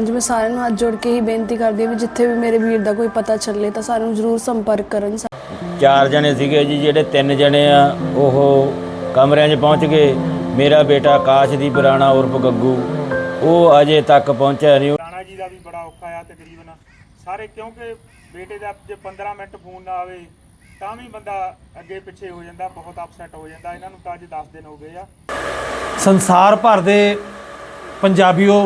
ਹਾਂਜੀ ਮੈਂ ਸਾਰਿਆਂ ਨੂੰ ਹੱਥ ਜੋੜ ਕੇ ਹੀ ਬੇਨਤੀ ਕਰਦੀ ਹਾਂ ਵੀ ਜਿੱਥੇ ਵੀ ਮੇਰੇ ਵੀਰ ਦਾ ਕੋਈ ਪਤਾ ਚੱਲੇ ਤਾਂ ਸਾਨੂੰ ਜ਼ਰੂਰ ਸੰਪਰਕ ਕਰਨ। ਚਾਰ ਜਣੇ ਸੀਗੇ ਜੀ ਜਿਹੜੇ ਤਿੰਨ ਜਣੇ ਆ ਉਹ ਕਮਰਿਆਂ 'ਚ ਪਹੁੰਚ ਗਏ। ਮੇਰਾ ਬੇਟਾ ਆਕਾਸ਼ਦੀਪ ਰਾਣਾ ਉਰਫ ਗੱਗੂ ਉਹ ਅਜੇ ਤੱਕ ਪਹੁੰਚਿਆ ਨਹੀਂ। ਰਾਣਾ ਜੀ ਦਾ ਵੀ ਬੜਾ ਔਖਾ ਆ ਤਕਰੀਬਨ। ਸਾਰੇ ਕਿਉਂਕਿ ਬੇਟੇ ਦਾ ਜੇ 15 ਮਿੰਟ ਫੋਨ ਨਾ ਆਵੇ ਤਾਂ ਵੀ ਬੰਦਾ ਅੱਗੇ ਪਿੱਛੇ ਹੋ ਜਾਂਦਾ ਬਹੁਤ ਅਪਸੈਟ ਹੋ ਜਾਂਦਾ। ਇਹਨਾਂ ਨੂੰ ਤਾਂ ਅੱਜ 10 ਦਿਨ ਹੋ ਗਏ ਆ। ਸੰਸਾਰ ਭਰ ਦੇ ਪੰਜਾਬੀਓ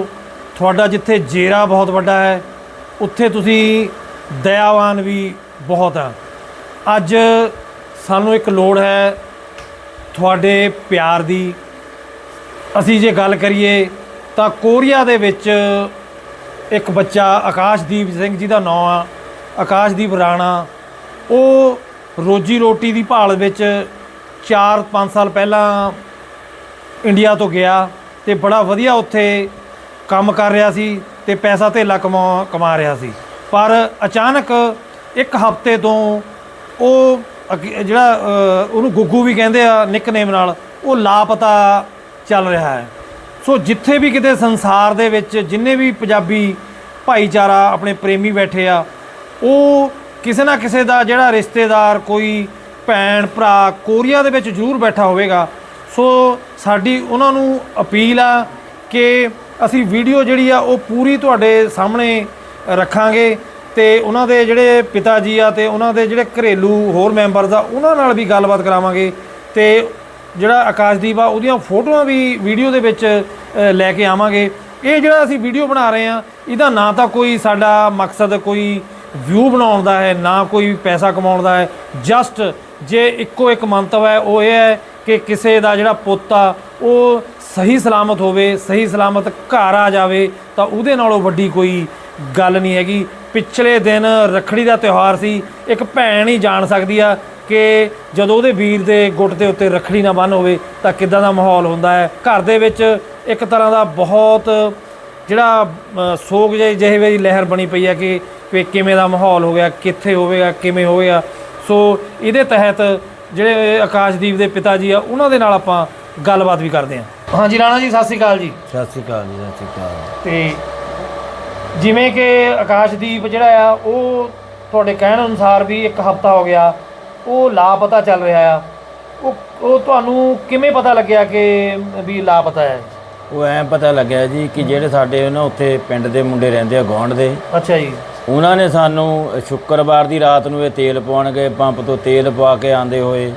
ਤੁਹਾਡਾ ਜਿੱਥੇ ਜੇਰਾ ਬਹੁਤ ਵੱਡਾ ਹੈ, ਉੱਥੇ ਤੁਸੀਂ ਦਇਆਵਾਨ ਵੀ ਬਹੁਤ ਆ। ਅੱਜ ਸਾਨੂੰ ਇੱਕ ਲੋੜ ਹੈ ਤੁਹਾਡੇ ਪਿਆਰ ਦੀ। ਅਸੀਂ ਜੇ ਗੱਲ ਕਰੀਏ ਤਾਂ ਕੋਰੀਆ ਦੇ ਵਿੱਚ ਇੱਕ ਬੱਚਾ ਆਕਾਸ਼ਦੀਪ ਸਿੰਘ ਜੀ ਦਾ ਨਾਮ ਆ, ਆਕਾਸ਼ਦੀਪ ਰਾਣਾ। ਉਹ ਰੋਜੀ ਰੋਟੀ ਦੀ ਭਾਲ ਵਿੱਚ 4-5 ਸਾਲ ਪਹਿਲਾਂ ਇੰਡੀਆ ਤੋਂ ਗਿਆ ਤੇ ਬੜਾ ਵਧੀਆ ਉੱਥੇ ਕੰਮ ਕਰ ਰਿਹਾ ਸੀ ਤੇ ਪੈਸਾ ਧੇਲਾ ਕਮਾ ਕਮਾ ਰਿਹਾ ਸੀ। ਪਰ ਅਚਾਨਕ ਇੱਕ ਹਫ਼ਤੇ ਤੋਂ ਉਹ ਅੱਗੇ- ਜਿਹੜਾ ਉਹਨੂੰ ਗੁੱਗੂ ਵੀ ਕਹਿੰਦੇ ਆ, ਨਿਕਨੇਮ ਨਾਲ, ਉਹ ਲਾਪਤਾ ਚੱਲ ਰਿਹਾ ਹੈ। ਸੋ ਜਿੱਥੇ ਵੀ ਕਿਤੇ ਸੰਸਾਰ ਦੇ ਵਿੱਚ ਜਿੰਨੇ ਵੀ ਪੰਜਾਬੀ ਭਾਈਚਾਰਾ ਆਪਣੇ ਪ੍ਰੇਮੀ ਬੈਠੇ ਆ, ਉਹ ਕਿਸੇ ਨਾ ਕਿਸੇ ਦਾ ਜਿਹੜਾ ਰਿਸ਼ਤੇਦਾਰ, ਕੋਈ ਭੈਣ, ਭਰਾ ਕੋਰੀਆ ਦੇ ਵਿੱਚ ਜ਼ਰੂਰ ਬੈਠਾ ਹੋਵੇਗਾ। ਸੋ ਸਾਡੀ ਉਹਨਾਂ ਨੂੰ ਅਪੀਲ ਆ ਕਿ ਅਸੀਂ ਵੀਡੀਓ ਜਿਹੜੀ ਆ, ਉਹ ਪੂਰੀ ਤੁਹਾਡੇ ਸਾਹਮਣੇ ਰੱਖਾਂਗੇ ਤੇ ਉਹਨਾਂ ਦੇ ਜਿਹੜੇ ਪਿਤਾ ਜੀ ਆ ਤੇ ਉਹਨਾਂ ਦੇ ਜਿਹੜੇ ਘਰੇਲੂ ਹੋਰ ਮੈਂਬਰਸ ਆ, ਉਹਨਾਂ ਨਾਲ ਵੀ ਗੱਲਬਾਤ ਕਰਾਵਾਂਗੇ ਤੇ ਜਿਹੜਾ ਆਕਾਸ਼ਦੀਪ ਆ, ਉਹਦੀਆਂ ਫੋਟੋਆਂ ਵੀ ਵੀਡੀਓ ਦੇ ਵਿੱਚ ਲੈ ਕੇ ਆਵਾਂਗੇ। ਇਹ ਜਿਹੜਾ ਅਸੀਂ ਵੀਡੀਓ ਬਣਾ ਰਹੇ ਆ, ਇਹਦਾ ਨਾ ਤਾਂ ਕੋਈ ਸਾਡਾ ਮਕਸਦ ਕੋਈ ਵਿਊ ਬਣਾਉਣ ਦਾ ਹੈ, ਨਾ ਕੋਈ ਪੈਸਾ ਕਮਾਉਣ ਦਾ ਹੈ। ਜਸਟ ਜੇ ਇੱਕੋ ਇੱਕ ਮੰਤਵ ਹੈ, ਉਹ ਇਹ ਹੈ ਕਿ ਕਿਸੇ ਦਾ ਜਿਹੜਾ ਪੁੱਤ ਆ, ਉਹ ਸਹੀ ਸਲਾਮਤ ਹੋਵੇ, ਸਹੀ ਸਲਾਮਤ ਘਰ ਆ ਜਾਵੇ, ਤਾਂ ਉਹਦੇ ਨਾਲੋਂ ਵੱਡੀ ਕੋਈ ਗੱਲ ਨਹੀਂ ਹੈਗੀ। ਪਿਛਲੇ ਦਿਨ ਰੱਖੜੀ ਦਾ ਤਿਉਹਾਰ ਸੀ, ਇੱਕ ਭੈਣ ਹੀ ਜਾਣ ਸਕਦੀ ਆ ਕਿ ਜਦੋਂ ਉਹਦੇ ਵੀਰ ਦੇ ਗੁੱਟ ਦੇ ਉੱਤੇ ਰੱਖੜੀ ਨਾ ਬੰਨ ਹੋਵੇ, ਤਾਂ ਕਿੱਦਾਂ ਦਾ ਮਾਹੌਲ ਹੁੰਦਾ ਹੈ। ਘਰ ਦੇ ਵਿੱਚ ਇੱਕ ਤਰ੍ਹਾਂ ਦਾ ਬਹੁਤ ਜਿਹੜਾ ਸੋਗ ਜਿਹੇ ਜਿਹੇ ਲਹਿਰ ਬਣੀ ਪਈ ਹੈ ਕਿ ਕਿ ਕਿਵੇਂ ਦਾ ਮਾਹੌਲ ਹੋ ਗਿਆ, ਕਿੱਥੇ ਹੋਵੇਗਾ, ਕਿਵੇਂ ਹੋਵੇਗਾ। ਸੋ ਇਹਦੇ ਤਹਿਤ ਜਿਹੜੇ ਆਕਾਸ਼ਦੀਪ ਦੇ ਪਿਤਾ ਜੀ ਆ, ਉਹਨਾਂ ਦੇ ਨਾਲ ਆਪਾਂ ਗੱਲਬਾਤ ਵੀ ਕਰਦੇ ਹਾਂ। ਹਾਂਜੀ ਰਾਣਾ ਜੀ ਸਤਿ ਸ਼੍ਰੀ ਅਕਾਲ ਜੀ। ਸਤਿ ਸ਼੍ਰੀ ਅਕਾਲ ਜੀ ਸਤਿ ਸ਼੍ਰੀ ਅਕਾਲ। ਤੇ ਜਿਵੇਂ ਕਿ ਆਕਾਸ਼ਦੀਪ ਜਿਹੜਾ ਆ ਉਹ ਤੁਹਾਡੇ ਕਹਿਣ ਅਨੁਸਾਰ ਵੀ ਇੱਕ ਹਫਤਾ ਹੋ ਗਿਆ ਉਹ ਲਾਪਤਾ ਚੱਲ ਰਿਹਾ ਆ। ਉਹ ਉਹ ਤੁਹਾਨੂੰ ਕਿਵੇਂ ਪਤਾ ਲੱਗਿਆ ਕਿ ਵੀ ਲਾਪਤਾ ਹੈ? ਉਹ ਐਂ ਪਤਾ ਲੱਗਿਆ ਜੀ ਕਿ ਜਿਹੜੇ ਸਾਡੇ ਨਾ ਉੱਥੇ ਪਿੰਡ ਦੇ ਮੁੰਡੇ ਰਹਿੰਦੇ ਆ ਗਵਾਂਢ ਦੇ। ਅੱਛਾ ਜੀ। ਉਹਨਾਂ ਨੇ ਸਾਨੂੰ ਸ਼ੁੱਕਰਵਾਰ ਦੀ ਰਾਤ ਨੂੰ ਇਹ ਤੇਲ ਪਾਉਣ ਗਏ ਪੰਪ ਤੋਂ ਤੇਲ ਪਵਾ ਕੇ ਆਂਦੇ ਹੋਏ।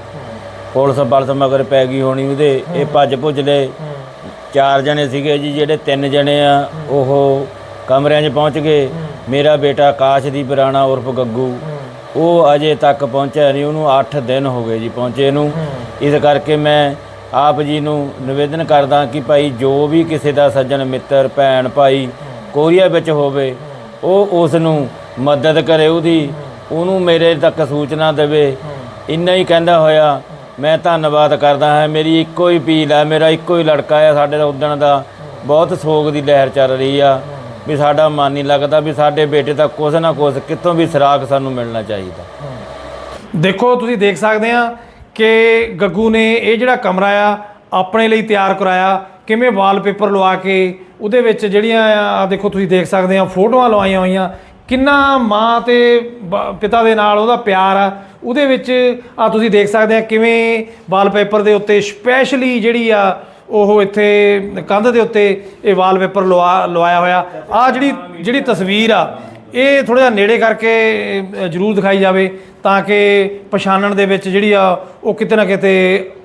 ਪੁਲਿਸ ਬਲਸ ਮਗਰ ਪੈ ਗਈ ਹੋਣੀ ਉਹਦੇ ਇਹ ਭੱਜ ਭੁੱਜ ਲਏ। ਚਾਰ ਜਣੇ ਸੀਗੇ ਜੀ ਜਿਹੜੇ ਤਿੰਨ ਜਣੇ ਆ ਉਹ ਕਮਰਿਆਂ 'ਚ ਪਹੁੰਚ ਗਏ। ਮੇਰਾ ਬੇਟਾ ਆਕਾਸ਼ਦੀਪ ਰਾਣਾ ਉਰਫ ਗੱਗੂ। ਉਹ ਅਜੇ ਤੱਕ ਪਹੁੰਚਿਆ ਨਹੀਂ ਉਹਨੂੰ 8 ਦਿਨ ਹੋ ਗਏ ਜੀ ਪਹੁੰਚੇ ਨੂੰ। ਇਸ ਕਰਕੇ ਮੈਂ ਆਪ ਜੀ ਨੂੰ ਨਿਵੇਦਨ ਕਰਦਾ ਕਿ ਭਾਈ ਜੋ ਵੀ ਕਿਸੇ ਦਾ ਸੱਜਣ ਮਿੱਤਰ ਭੈਣ ਭਾਈ ਕੋਰੀਆ ਵਿੱਚ ਹੋਵੇ ਉਹ ਉਸ ਨੂੰ ਮਦਦ ਕਰੇ ਉਹਦੀ। ਉਹਨੂੰ ਮੇਰੇ ਤੱਕ ਸੂਚਨਾ ਦੇਵੇ। ਇੰਨਾ ਹੀ ਕਹਿੰਦਾ ਹੋਇਆ ਮੈਂ ਧੰਨਵਾਦ ਕਰਦਾ ਹਾਂ। ਮੇਰੀ ਇੱਕੋ ਹੀ ਅਪੀਲ ਹੈ ਮੇਰਾ ਇੱਕੋ ਹੀ ਲੜਕਾ ਹੈ ਸਾਡੇ ਦਾ ਉਦਣ ਦਾ। ਬਹੁਤ ਸੋਗ ਦੀ ਲਹਿਰ ਚੱਲ ਰਹੀ ਆ ਵੀ ਸਾਡਾ ਮਨ ਨਹੀਂ ਲੱਗਦਾ ਵੀ ਸਾਡੇ ਬੇਟੇ ਦਾ ਕੁਛ ਨਾ ਕੁਛ ਕਿੱਥੋਂ ਵੀ ਸਰਾਗ ਸਾਨੂੰ ਮਿਲਣਾ ਚਾਹੀਦਾ। ਦੇਖੋ, ਤੁਸੀਂ ਦੇਖ ਸਕਦੇ ਆ ਕਿ ਗੱਗੂ ਨੇ ਇਹ ਜਿਹੜਾ ਕਮਰਾ ਆ, ਆਪਣੇ ਲਈ ਤਿਆਰ ਕਰਾਇਆ। ਕਿਵੇਂ ਵਾਲਪੇਪਰ ਲਵਾ ਕੇ ਉਹਦੇ ਵਿੱਚ ਜਿਹੜੀਆਂ ਆ, ਦੇਖੋ, ਤੁਸੀਂ ਦੇਖ ਸਕਦੇ ਆ, ਫੋਟੋਆਂ ਲਵਾਈਆਂ ਹੋਈਆਂ। ਕਿੰਨਾ ਮਾਂ ਤੇ ਬ- ਪਿਤਾ ਦੇ ਨਾਲ ਉਹਦਾ ਪਿਆਰ ਆ। ਉਹਦੇ ਵਿੱਚ ਆ ਤੁਸੀਂ ਦੇਖ ਸਕਦੇ ਆ ਕਿਵੇਂ ਵਾਲਪੇਪਰ ਦੇ ਉੱਤੇ ਸਪੈਸ਼ਲੀ ਜਿਹੜੀ ਆ ਉਹ ਇੱਥੇ ਕੰਧ ਦੇ ਉੱਤੇ ਇਹ ਵਾਲਪੇਪਰ ਲਵਾ, ਲਵਾਇਆ ਹੋਇਆ। ਆ ਜਿਹੜੀ ਜਿਹੜੀ ਤਸਵੀਰ ਆ, ਇਹ ਥੋੜਾ ਜਿਹਾ ਨੇੜੇ ਕਰਕੇ ਜ਼ਰੂਰ ਦਿਖਾਈ ਜਾਵੇ ਤਾਂ ਕਿ ਪਛਾਣਨ ਦੇ ਵਿੱਚ ਜਿਹੜੀ ਆ ਉਹ ਕਿਤੇ ਨਾ ਕਿਤੇ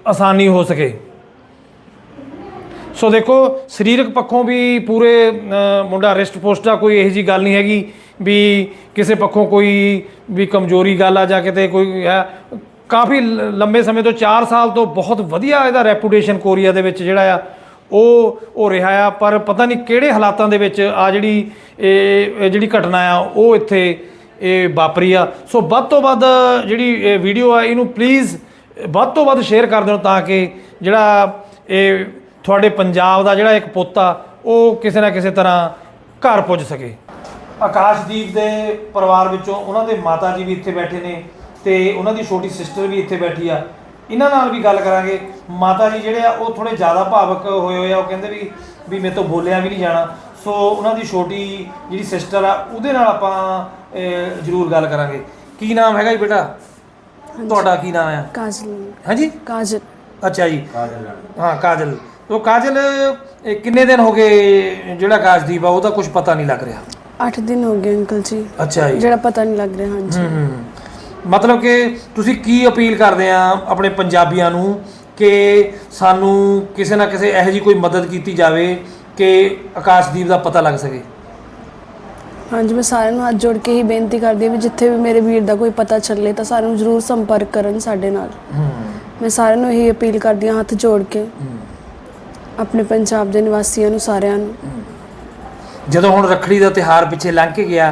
ਆਸਾਨੀ ਹੋ ਸਕੇ। ਸੋ ਦੇਖੋ, ਸਰੀਰਕ ਪੱਖੋਂ ਵੀ ਪੂਰੇ ਮੁੰਡਾ ਰਿਸਟ ਪੋਸਟ ਆ, ਕੋਈ ਇਹੋ ਜੀ ਗੱਲ ਨਹੀਂ ਹੈਗੀ ਵੀ ਕਿਸੇ ਪੱਖੋਂ ਕੋਈ ਵੀ ਕਮਜ਼ੋਰੀ ਗੱਲ ਆ ਜਾਂ ਕਿਤੇ ਕੋਈ ਹੈ। ਕਾਫੀ ਲ- ਲੰਬੇ ਸਮੇਂ ਤੋਂ 4 ਸਾਲ ਤੋਂ ਬਹੁਤ ਵਧੀਆ ਇਹਦਾ ਰੈਪੂਟੇਸ਼ਨ ਕੋਰੀਆ ਦੇ ਵਿੱਚ ਜਿਹੜਾ ਆ, ਉਹ ਉਹ ਰਿਹਾ ਆ। ਪਰ ਪਤਾ ਨਹੀਂ ਕਿਹੜੇ ਹਾਲਾਤਾਂ ਦੇ ਵਿੱਚ ਆ ਜਿਹੜੀ ਇਹ ਜਿਹੜੀ ਘਟਨਾ ਆ, ਉਹ ਇੱਥੇ ਇਹ ਵਾਪਰੀ ਆ। ਸੋ ਵੱਧ ਤੋਂ ਵੱਧ ਜਿਹੜੀ ਵੀਡੀਓ ਆ, ਇਹਨੂੰ ਪਲੀਜ਼ ਵੱਧ ਤੋਂ ਵੱਧ ਸ਼ੇਅਰ ਕਰ ਦਿਓ ਤਾਂ ਕਿ ਜਿਹੜਾ ਇਹ ਤੁਹਾਡੇ ਪੰਜਾਬ ਦਾ ਜਿਹੜਾ ਇੱਕ ਪੁੱਤ ਆ ਉਹ ਕਿਸੇ ਨਾ ਕਿਸੇ ਤਰ੍ਹਾਂ ਘਰ ਪੁੱਜ ਸਕੇ। ਆਕਾਸ਼ਦੀਪ ਦੇ ਪਰਿਵਾਰ ਵਿੱਚੋਂ ਉਹਨਾਂ ਦੇ ਮਾਤਾ ਜੀ ਵੀ ਇੱਥੇ ਬੈਠੇ ਨੇ ਤੇ ਉਹਨਾਂ ਦੀ ਛੋਟੀ ਸਿਸਟਰ ਵੀ ਇੱਥੇ ਬੈਠੀ ਆ। ਇਹਨਾਂ ਨਾਲ ਵੀ ਗੱਲ ਕਰਾਂਗੇ। ਮਾਤਾ ਜੀ ਜਿਹੜੇ ਆ ਉਹ ਥੋੜੇ ਜ਼ਿਆਦਾ ਭਾਵਕ ਹੋਏ ਹੋਏ ਆ। ਉਹ ਕਹਿੰਦੇ ਵੀ ਵੀ ਮੇਰੇ ਤੋਂ ਬੋਲਿਆ ਵੀ ਨਹੀਂ ਜਾਣਾ। ਸੋ ਉਹਨਾਂ ਦੀ ਛੋਟੀ ਜਿਹੜੀ ਸਿਸਟਰ ਆ ਉਹਦੇ ਨਾਲ ਆਪਾਂ ਜ਼ਰੂਰ ਗੱਲ ਕਰਾਂਗੇ। ਕੀ ਨਾਮ ਹੈਗਾ ਜੀ ਬੇਟਾ? ਤੁਹਾਡਾ ਕੀ ਨਾਮ ਆ ਕਾਜਲ। ਹਾਂਜੀ? ਕਾਜਲ। ਅੱਛਾ ਜੀ। ਹਾਂ ਕਾਜਲ। ਤੋ ਕਾਜਲ ਇਹ ਕਿੰਨੇ ਦਿਨ ਹੋ ਗਏ ਜਿਹੜਾ ਕਾਜਦੀਪ ਆ ਉਹਦਾ ਕੁਝ ਪਤਾ ਨਹੀਂ ਲੱਗ ਰਿਹਾ? 8 ਦਿਨ ਹੋ ਗਏ ਅੰਕਲ ਜੀ। ਅੱਛਾ ਜੀ। ਜਿਹੜਾ ਪਤਾ ਨਹੀਂ ਲੱਗ ਰਿਹਾ ਹਾਂਜੀ। ਹੂੰ ਹੂੰ। ਮਤਲਬ ਕਿ ਤੁਸੀਂ ਕੀ ਅਪੀਲ ਕਰਦੇ ਆ ਆਪਣੇ ਪੰਜਾਬੀਆਂ ਨੂੰ ਕਿ ਸਾਨੂੰ ਕਿਸੇ ਨਾ ਕਿਸੇ ਇਹੋ ਜੀ ਕੋਈ ਮਦਦ ਕੀਤੀ ਜਾਵੇ ਕਿ ਆਕਾਸ਼ਦੀਪ ਦਾ ਪਤਾ ਲੱਗ ਸਕੇ? ਹਾਂਜੀ ਮੈਂ ਸਾਰਿਆਂ ਨੂੰ ਹੱਥ ਜੋੜ ਕੇ ਹੀ ਬੇਨਤੀ ਕਰਦੀ ਹਾਂ ਵੀ ਜਿੱਥੇ ਵੀ ਮੇਰੇ ਵੀਰ ਦਾ ਕੋਈ ਪਤਾ ਚੱਲੇ ਤਾਂ ਸਾਨੂੰ ਜ਼ਰੂਰ ਸੰਪਰਕ ਕਰਨ ਸਾਡੇ ਨਾਲ। ਹੂੰ। ਮੈਂ ਸਾਰਿਆਂ ਨੂੰ ਇਹੀ ਅਪੀਲ ਕਰਦੀ ਹਾਂ ਹੱਥ ਜੋੜ ਕੇ। ਆਪਣੇ ਪੰਜਾਬ ਦੇ ਨਿਵਾਸੀਆਂ ਨੂੰ ਸਾਰਿਆਂ ਨੂੰ। ਜਦੋਂ ਹੁਣ ਰੱਖੜੀ ਦਾ ਤਿਹਾਰ ਪਿੱਛੇ ਲੰਘ ਕੇ ਗਿਆ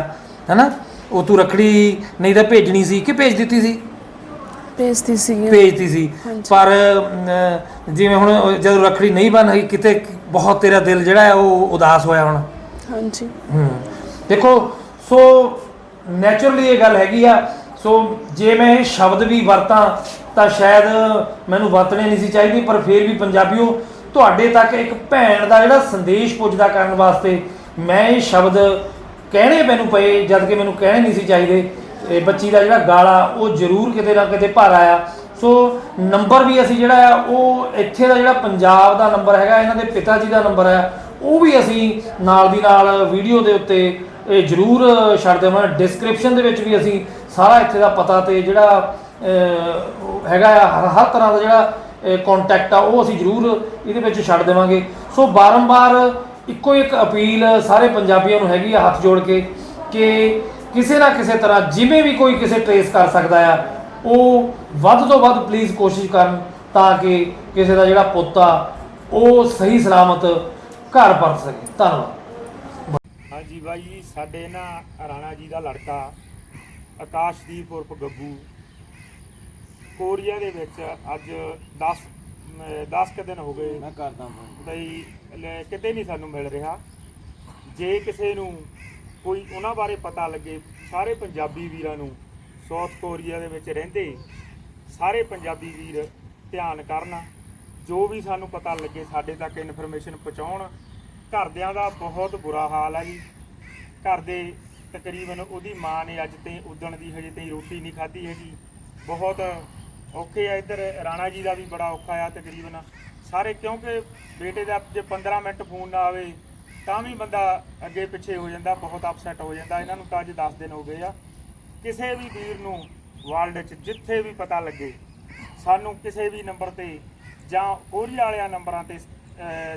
ਹੈਨਾ? ਉਹ ਤੂੰ ਰੱਖੜੀ ਨਹੀਂ ਤਾਂ ਭੇਜਣੀ ਸੀ ਕਿ ਭੇਜ ਦਿੱਤੀ ਸੀ? ਭੇਜਦੀ ਸੀਗੀ। ਭੇਜਤੀ ਸੀ। ਪਰ ਅਮ, ਜਿਵੇਂ ਹੁਣ ਜਦੋਂ ਰੱਖੜੀ ਨਹੀਂ ਬਣ ਰਹੀ ਕਿਤੇ ਬਹੁਤ ਤੇਰਾ ਦਿਲ ਜਿਹੜਾ ਹੈ ਉਹ ਉਦਾਸ ਹੋਇਆ ਹੁਣ। ਹਾਂਜੀ। ਹੂੰ। ਦੇਖੋ ਸੋ ਨੇਚਰਲੀ ਇਹ ਗੱਲ ਹੈਗੀ ਆ ਸੋ ਜੇ ਮੈਂ ਇਹ ਸ਼ਬਦ ਵੀ ਵਰਤਾਂ ਤਾਂ ਸ਼ਾਇਦ ਮੈਨੂੰ ਵਰਤਣੇ ਨਹੀਂ ਸੀ ਚਾਹੀਦੇ ਪਰ ਫਿਰ ਵੀ ਪੰਜਾਬੀਓ ਤੁਹਾਡੇ ਤੱਕ ਇੱਕ ਭੈਣ ਦਾ ਜਿਹੜਾ ਸੰਦੇਸ਼ ਪੁੱਜਦਾ ਕਰਨ ਵਾਸਤੇ ਮੈਂ ਇਹ ਸ਼ਬਦ ਕਹਿਣੇ ਮੈਨੂੰ ਪਏ, ਜਦ ਕਿ ਮੈਨੂੰ ਕਹਿਣੇ ਨਹੀਂ ਸੀ ਚਾਹੀਦੇ। ਇਹ ਬੱਚੀ ਦਾ ਜਿਹੜਾ ਗਾਲਾ, ਉਹ ਜ਼ਰੂਰ ਕਿਤੇ ਨਾ ਕਿਤੇ ਭਰ ਆਇਆ। ਸੋ ਨੰਬਰ ਵੀ ਅਸੀਂ ਜਿਹੜਾ ਆ, ਉਹ ਇੱਥੇ ਦਾ ਜਿਹੜਾ ਪੰਜਾਬ ਦਾ ਨੰਬਰ ਹੈਗਾ, ਇਹਨਾਂ ਦੇ ਪਿਤਾ ਜੀ ਦਾ ਨੰਬਰ ਹੈ, ਉਹ ਵੀ ਅਸੀਂ ਨਾਲ ਦੀ ਨਾਲ ਵੀਡੀਓ ਦੇ ਉੱਤੇ ਇਹ ਜ਼ਰੂਰ ਛੱਡ ਦੇਵਾਂ ਡਿਸਕ੍ਰਿਪਸ਼ਨ ਦੇ ਵਿੱਚ ਵੀ ਅਸੀਂ ਸਾਰਾ ਇੱਥੇ ਦਾ ਪਤਾ ਤੇ ਜਿਹੜਾ ਹੈਗਾ ਆ ਹਰ ਹਰ ਤਰ੍ਹਾਂ ਦਾ ਜਿਹੜਾ ਕੰਟੈਕਟ ਆ ਉਹ ਅਸੀਂ ਜ਼ਰੂਰ ਇਹਦੇ ਵਿੱਚ ਛੱਡ ਦੇਵਾਂਗੇ। ਸੋ ਬਾਰੰਬਾਰ ਇੱਕੋ ਇੱਕ ਅਪੀਲ ਸਾਰੇ ਪੰਜਾਬੀਆਂ ਨੂੰ ਹੈਗੀ ਆ ਹੱਥ ਜੋੜ ਕੇ ਕਿ ਕਿਸੇ ਨਾ ਕਿਸੇ ਤਰ੍ਹਾਂ ਜਿਵੇਂ ਵੀ ਕੋਈ ਕਿਸੇ ਟ੍ਰੇਸ ਕਰ ਸਕਦਾ ਆ ਉਹ ਵੱਧ ਤੋਂ ਵੱਧ ਪਲੀਜ਼ ਕੋਸ਼ਿਸ਼ ਕਰਨ ਤਾਂ ਕਿ ਕਿਸੇ ਦਾ ਜਿਹੜਾ ਪੁੱਤ ਆ ਉਹ ਸਹੀ ਸਲਾਮਤ ਘਰ ਪਰਤ ਸਕੇ। ਧੰਨਵਾਦ। ਹਾਂਜੀ ਬਾਈ ਜੀ, ਸਾਡੇ ਨਾ ਰਾਣਾ ਜੀ ਦਾ ਲੜਕਾ ਆਕਾਸ਼ਦੀਪ ਉਰਫ ਗੱਗੂ ਕੋਰੀਆ ਦੇ ਵਿੱਚ ਅੱਜ 10 10 ਕੁ ਦਿਨ ਹੋ ਗਏ। ਮੈਂ ਕਰਦਾ ਬਈ ਲੈ- ਕਿਤੇ ਨਹੀਂ ਸਾਨੂੰ ਮਿਲ ਰਿਹਾ। ਜੇ ਕਿਸੇ ਨੂੰ ਕੋਈ ਉਹਨਾਂ ਬਾਰੇ ਪਤਾ ਲੱਗੇ ਸਾਰੇ ਪੰਜਾਬੀ ਵੀਰਾਂ ਨੂੰ ਸਾਊਥ ਕੋਰੀਆ ਦੇ ਵਿੱਚ ਰਹਿੰਦੇ ਸਾਰੇ ਪੰਜਾਬੀ ਵੀਰ ਧਿਆਨ ਕਰਨ। ਜੋ ਵੀ ਸਾਨੂੰ ਪਤਾ ਲੱਗੇ ਸਾਡੇ ਤੱਕ ਇਨਫੋਰਮੇਸ਼ਨ ਪਹੁੰਚਾਉਣ। ਘਰਦਿਆਂ ਦਾ ਬਹੁਤ ਬੁਰਾ ਹਾਲ ਹੈ ਜੀ। ਘਰ ਦੇ ਤਕਰੀਬਨ ਉਹਦੀ ਮਾਂ ਨੇ ਅੱਜ ਤੇ ਉਦਣ ਦੀ ਹਜੇ ਤਾਈਂ ਰੋਟੀ ਨਹੀਂ ਖਾਧੀ ਹੈਗੀ। ਬਹੁਤ ਔਖੇ ਆ ਇੱਧਰ, ਰਾਣਾ ਜੀ ਦਾ ਵੀ ਬੜਾ ਔਖਾ ਆ ਤਕਰੀਬਨ। ਸਾਰੇ ਕਿਉਂਕਿ ਬੇਟੇ ਦਾ ਜੇ 15 ਮਿੰਟ ਫੋਨ ਨਾ ਆਵੇ, ਤਾਂ ਵੀ ਬੰਦਾ ਅੱਗੇ ਪਿੱਛੇ ਹੋ ਜਾਂਦਾ, ਬਹੁਤ ਅਪਸੈਟ ਹੋ ਜਾਂਦਾ। ਇਹਨਾਂ ਨੂੰ ਤਾਂ ਅੱਜ 10 ਦਿਨ ਹੋ ਗਏ ਆ। ਕਿਸੇ ਵੀ ਵੀਰ ਨੂੰ ਵਰਲਡ 'ਚ ਜਿੱਥੇ ਵੀ ਪਤਾ ਲੱਗੇ, ਸਾਨੂੰ ਕਿਸੇ ਵੀ ਨੰਬਰ ਤੇ ਜਾਂ ਕੋਰੀਆ ਵਾਲਿਆਂ ਨੰਬਰਾਂ ਤੇ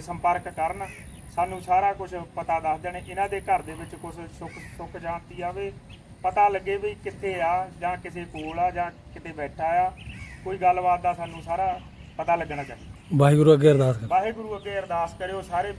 ਸੰਪਰਕ ਕਰਨ, ਸਾਨੂੰ ਸਾਰਾ ਕੁਝ ਪਤਾ ਦੱਸ ਦੇਣ। ਇਹਨਾਂ ਦੇ ਘਰ ਦੇ ਵਿੱਚ ਕੁਝ ਸੁੱਖ ਸੁੱਖ ਜਾਂਤੀ ਆਵੇ, ਪਤਾ ਲੱਗੇ ਵੀ ਕਿੱਥੇ ਆ ਜਾਂ ਕਿਸੇ ਕੋਲ ਆ ਜਾਂ ਕਿਤੇ ਬੈਠਾ ਆ। ਕੋਈ ਗੱਲਬਾਤ ਦਾ ਸਾਨੂੰ ਸਾਰਾ ਪਤਾ ਲੱਗਣਾ ਚਾਹੀਦਾ। ਵਾਹਿਗੁਰੂ ਅੱਗੇ ਅਰਦਾਸ ਵਾਹਿਗੁਰੂ ਅੱਗੇ ਅਰਦਾਸ ਕਰਿਓ ਸਾਰੇ